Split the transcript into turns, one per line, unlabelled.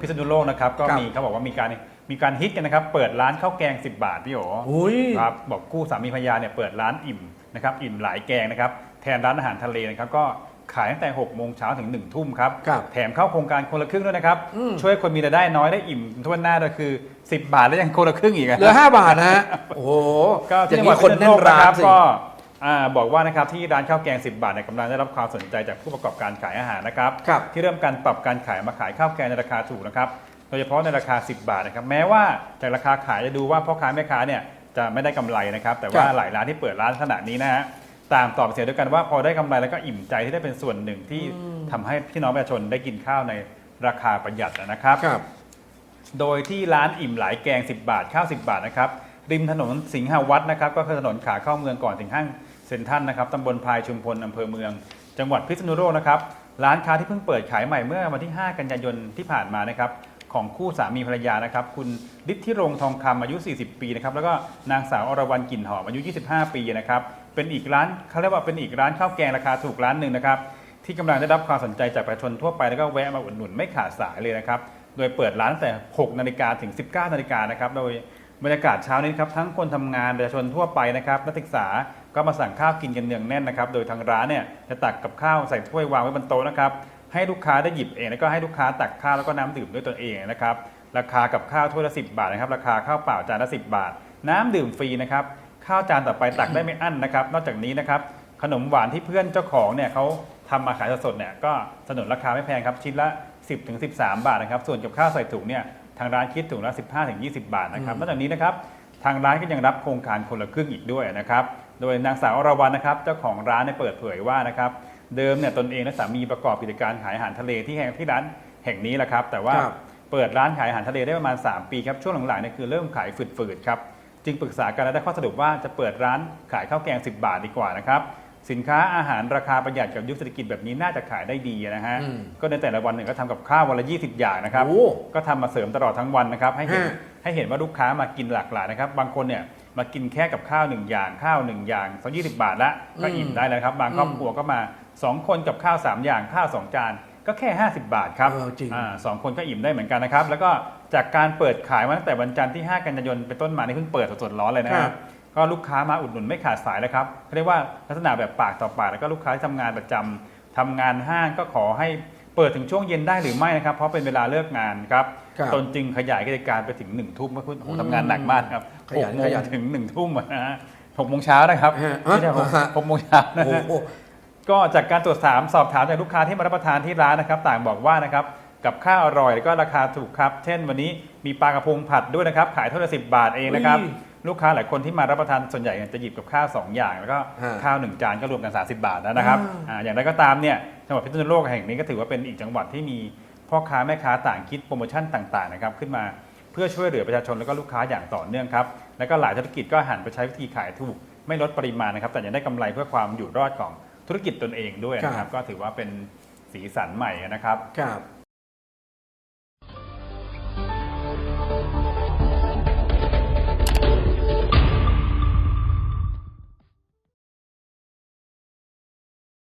พิษณุโลกนะครับก็
ครับ
มีเขาบอกว่ามีการมีการฮิตกันนะครับ เปิดร้านข้าวแกง 10 บาทพี่โอ
อุ้ย
ครับบอกคู่สามีภรรยาเนี่ยเปิดร้านอิ่มนะครับอิ่มหลายแกงนะครับแทนร้านอาหารทะเลนะครับก็ขายตั้งแต่6โมงเช้าถึง1ทุ่มครับ
ครับ
แถมเข้าโครงการคนละครึ่งด้วยนะครับ
อืม
ช่วยคนมีรายได้น้อยได้อิ่มทั่วหน้าเลยคือ 10 บาทแล้วยังคนละครึ่งอีกอะ
เหลือ5บาทนะฮะโอ้โห
ก็
อ
ที่
ย่าง
จังหวั
นี้
ด
คนแน่นร้าน
พิษณุโลกะคบ
สิ
ก็ อ่าบอกว่านะครับที่ร้านข้าวแกง 10 บาทเนี่ยกำลังได้รับความสนใจจากผู้ประกอบการขายอาหารนะครับ
ครับ
ที่เริ่มการปรับการขายมาขายข้าวแกงในราคาถูกนะครับโดยเฉพาะในราคา 10 บาทนะครับแม้ว่าจากราคาขายจะดูว่าพ่อค้าแม่ค้าเนี่ยจะไม่ได้กำไรนะครับ แต่ว่า
ครับ
หลายร้านที่เปิดร้านขนาดนี้นะฮะต่างตอบเป็นเสียงเดียวกันว่าพอได้กำไรแล้วก็อิ่มใจที่ได้เป็นส่วนหนึ่งที่ทำให้พี่น้องประชาชนได้กินข้าวในราคาประหยัดนะครับ
ครับ
โดยที่ร้านอิ่มหลายแกง 10 บาทข้าว10 บาทนะครับริมถนนสิงหาวัดนะครับก็คือถนนขาเข้าเมืองก่อนถึงห้าง เซ็นทรัลนะครับตำบลพายชุมพลอำเภอเมือง จังหวัดพิษณุโลกนะครับร้านค้าที่เพิ่งเปิดขายใหม่เมื่อวันที่ 5 กันยายนที่ผ่านมานะครับของคู่สามีภรรยานะครับ คุณฤทธิรงทองคำอายุ 40 ปีนะครับแล้วก็นางสาวอรวรรณกลิ่นหอมอายุ 25 ปีนะครับเป็นอีกร้านเขาเรียกว่าเป็นอีกร้านข้าวแกงราคาถูกร้านหนึ่งนะครับที่กำลังได้รับความสนใจจากประชาชนทั่วไปแล้วก็แวะมาอุดหนุนไม่ขาดสายเลยนะครับโดยเปิดร้านตั้งแต่ 6 นาฬิกาถึง 19 นาฬิกานะครับโดย บรรยากาศเช้านี้ครับทั้งคนทำงานประชาชนทั่วไปนะครับนักศึกษาก็มาสั่งข้าวกินกันเนืองแน่นนะครับโดยทางร้านเนี่ยจะตักกับข้าวใส่ถ้วยวางไว้บนโต๊ะนะครับให้ลูกค้าได้หยิบเองแล้วก็ให้ลูกค้าตักข้าวแล้วก็น้ำดื่มด้วยตนเองนะครับราคากับข้าวถ้วยละ 10 บาทนะครับราคาข้าวเปล่าจานละ10 บาท น้ำดื่มฟรีนะครับข้าวจานต่อไปตักได้ไม่อั้นนะครับนอกจากนี้นะครับขนมหวานที่เพื่อนเจ้าของเนี่ยเขาทำมาขายสดๆเนี่ยก็สนุนราคาไม่แพงครับชิ้นละ 10ถึง13 บาทนะครับส่วนกับข้าวใส่ถุงเนี่ย ทางร้านคิดถุงละ 15ถึง20 บาทนะครับนอกจากนี้นะครับทางร้านก็ยังรับโครงการคนละครึ่งอีกด้วยนะครับ โดยนางสาวอรวรรณนะครับเจ้าของร้านเนี่ยเปิดเผยว่านะครับเดิมเนี่ยตนเองและสามีประกอบกิจการขายอาหารทะเลที่แห่งที่ร้านแห่งนี้แหละครับ แต่ว่า
ครับ
เปิดร้านขายอาหารทะเลได้ประมาณ 3 ปีครับช่วงหลังๆเนี่ยคือเริ่มขายฝืดๆครับจึงปรึกษากันและได้ข้อสรุปว่าจะเปิดร้านขายข้าวแกง 10 บาทดีกว่านะครับ สินค้าอาหารราคาประหยัดกับยุคเศรษฐกิจแบบนี้น่าจะขายได้ดีนะฮะ
อืม
ก็ในแต่ละวันหนึ่งก็ทำกับข้าววันละ 20 อย่างนะครับ
โอ้
ก็ทำมาเสริมตลอดทั้งวันนะครับ ให้เห็น
ฮะ
ให้เห็นว่าลูกค้ามากินหลากหลายนะครับ บางคนเนี่ยมากินแค่กับข้าวหนึ่งอย่างข้าวหนึ่งอย่างสองยี่สิบาทละก็
อืม
อิ่มได้แล้วครับ บางครอบ
อืม
ครัวก็มาสองคนกับข้าวสามอย่างข้าวสองจานก็แค่ 50 บาทครับ
เออจริง
อ่าสองคนก็อิ่มได้เหมือนกันนะครับ แล้วก็จากการเปิดขายมาตั้งแต่วันจันทร์ที่ 5 กันยายนเป็นต้นมานี่เพิ่งเปิดสดๆร้อนเลยนะค
ครั
รับบ ก็ลูกค้ามาอุดหนุนไม่ขาดสายเลยครับเขาเรียกว่าลักษณะแบบปากต่อปากแล้วก็ลูกค้าที่ทำงานประจำทำงานห้างก็ขอให้เปิดถึงช่วงเย็นได้หรือไม่นะครับ เพราะเป็นเวลาเลิกงานครับ
ครับ
ตนจึงขยายกิจการไปถึงหนึ่งทุ่มก็คุณโอ้โหทำงานหนักมากครับ
ข
ห
ยั
ก
น
โม
ข
ง
ยัน
ถึงหนึ่งทุ่มอะนะฮะหกโมงเช้านะครับ
ฮะ
ไม่ใช่หก
ฮะ
หกโมงเช้านะ
โอ้
ฮะ
โห
ก็จากการตรวจสอบสอบถามจากลูกค้าที่มารับประทานที่ร้านนะครับ ต่างบอกว่านะครับกับข้าวอร่อยแล้วก็ราคาถูกครับ เช่นวันนี้มีปลากระพงผัดด้วยนะครับ ขายเท่าละสิบาทเองนะครับ
อุ้ย
ลูกค้าหลายคนที่มารับประทานส่วนใหญ่เนี่ยจะหยิบกับข้าว2อย่าง แล้วก็
ฮะ
ข้าว1จานก็รวมกัน 30 บาทแล้วนะครับ
อ่า
อาอย่างไรก็ตามเนี่ยจังหวัดพิษณุโลกแห่งนี้ก็ถือว่าเป็นอีกจังหวัดที่มีพ่อค้าแม่ค้าต่างคิดโปรโมชั่นต่างๆนะครับขึ้นมาเพื่อช่วยเหลือประชาชนแล้วก็ลูกค้าอย่างต่อเนื่องครับแล้วก็หลายธุรกิจก็หันไปใช้วิธีขายถูกไม่ลดปริมาณนะครับแต่ยังได้กำไรเพื่อความอยู่รอดของธุรกิจตนเองด้วยนะครับ ก็ถือว่าเป็นสีสันใหม่นะครับ
ครับ